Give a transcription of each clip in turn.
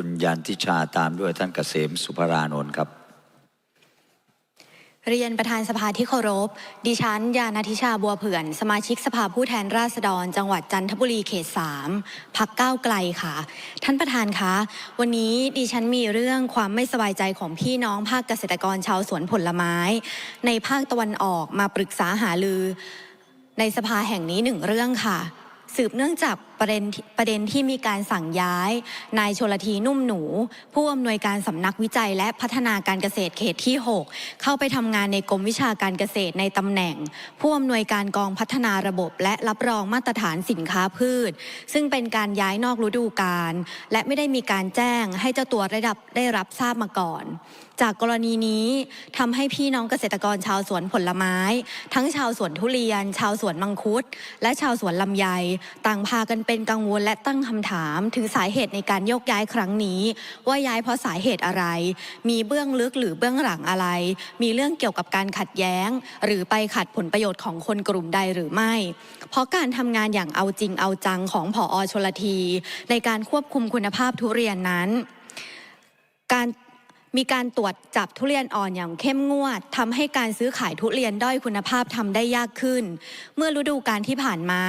คุณยันทิชาตามด้วยท่านเกษมสุภรานนท์ครับ เรียนประธานสภาที่เคารพ ดิฉันยานาทิชาบัวเผื่อน สมาชิกสภาผู้แทนราษฎร จังหวัดจันทบุรีเขต3พักก้าวไกลค่ะ ท่านประธานคะ วันนี้ดิฉันมีเรื่องความไม่สบายใจของพี่น้องภาคเกษตรกรชาวสวนผลไม้ ในภาคตะวันออกมาปรึกษาหารือ ในสภาแห่งนี้หนึ่งเรื่องค่ะ สืบเนื่องจากประเด็นประเด็นที่มีการสั่งย้าย นายชลทีนุ่มหนู ผู้อำนวยการสำนักวิจัย และพัฒนาการเกษตรเขตที่ 6 เข้าไปทำงานในกรมวิชาการเกษตรในตำแหน่ง ผู้อำนวยการกองพัฒนาระบบ และรับรองมาตรฐานสินค้าพืช ซึ่งเป็นการย้ายนอกฤดูกาลและไม่ได้มีการแจ้งให้เจ้าตัวได้รับได้รับทราบมาก่อน จากกรณีนี้ทำให้พี่น้องเกษตรกรชาวสวนผลไม้ ทั้งชาวสวนทุเรียน ชาวสวนมังคุด และชาวสวนลำไย ต่างพากันเป็นกังวลและตั้งคำถามถึงสาเหตุในการโยกย้ายครั้งนี้ ว่าย้ายเพราะสาเหตุอะไร มีเบื้องลึกหรือเบื้องหลังอะไร มีเรื่องเกี่ยวกับการขัดแย้ง หรือไปขัดผลประโยชน์ของคนกลุ่มใดหรือไม่ เพราะการทำงานอย่างเอาจริงเอาจังของผอชลที ในการควบคุมคุณภาพทุเรียนนั้น การ มีการตรวจจับทุเรียนอ่อนอย่างเข้มงวดทำให้การซื้อขายทุเรียนด้อยคุณภาพทำได้ยากขึ้น เมื่อฤดูกาลที่ผ่านมา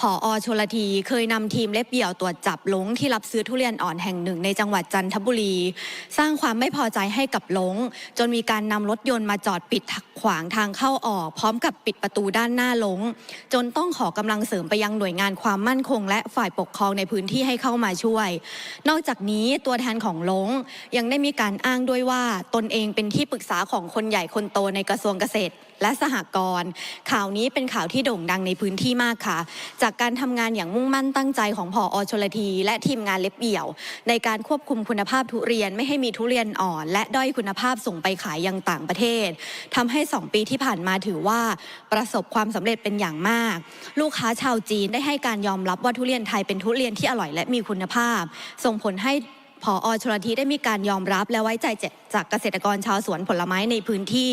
ผออชลทีเคยนำทีมเล็บเบี่ยวตรวจจับหลงที่รับซื้อทุเรียนอ่อนแห่งหนึ่งในจังหวัดจันทบุรี สร้างความไม่พอใจให้กับหลง จนมีการนำรถยนต์มาจอดปิดขวางทางเข้าออก พร้อมกับปิดประตูด้านหน้าหลง จนต้องขอกำลังเสริมไปยังหน่วยงานความมั่นคง และฝ่ายปกครองในพื้นที่ให้เข้ามาช่วย นอกจากนี้ตัวแทนของหลงยังได้มีการอ้างด้วยว่าตนเองเป็นที่ปรึกษาของคนใหญ่คนโตในกระทรวงเกษตร และสหกรณ์ข่าวนี้เป็นข่าวที่โด่งดังในพื้นที่มากค่ะ จากการทำงานอย่างมุ่งมั่นตั้งใจของผออชลที และทีมงานเล็บเบี่ยว ในการควบคุมคุณภาพทุเรียนไม่ให้มีทุเรียนอ่อน และด้อยคุณภาพส่งไปขายยังต่างประเทศทำให้ 2 ปีที่ผ่านมาถือว่า ประสบความสำเร็จเป็นอย่างมาก ลูกค้าชาวจีนได้ให้การยอมรับว่าทุเรียนไทยเป็นทุเรียนที่อร่อยและมีคุณภาพ ส่งผลให้ ผอชลทีได้มีการยอมรับและไว้ใจจากเกษตรกรชาวสวนผลไม้ในพื้นที่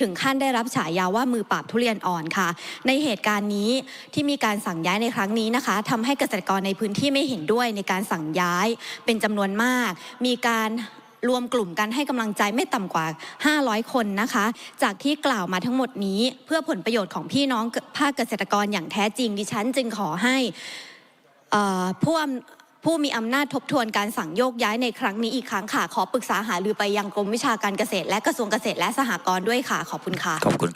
ถึงขั้นได้รับฉายาว่ามือปราบทุเรียนอ่อนค่ะ ในเหตุการณ์นี้ที่มีการสั่งย้ายในครั้งนี้นะคะทำให้เกษตรกรในพื้นที่ไม่เห็นด้วยในการสั่งย้ายเป็นจำนวนมาก มีการรวมกลุ่มกันให้กำลังใจไม่ต่ำกว่า 500 คนนะคะ จากที่กล่าวมาทั้งหมดนี้ เพื่อผลประโยชน์ของพี่น้องภาคเกษตรกรอย่างแท้จริง ดิฉันจึงขอให้ผู้อำ ผู้มีอำนาจทบทวนการสั่งโยกย้ายในครั้งนี้อีกครั้งค่ะ ขอปรึกษาหารือไปยังกรมวิชาการเกษตร และกระทรวงเกษตรและสหกรณ์ด้วยค่ะ ขอบคุณค่ะขอบคุณ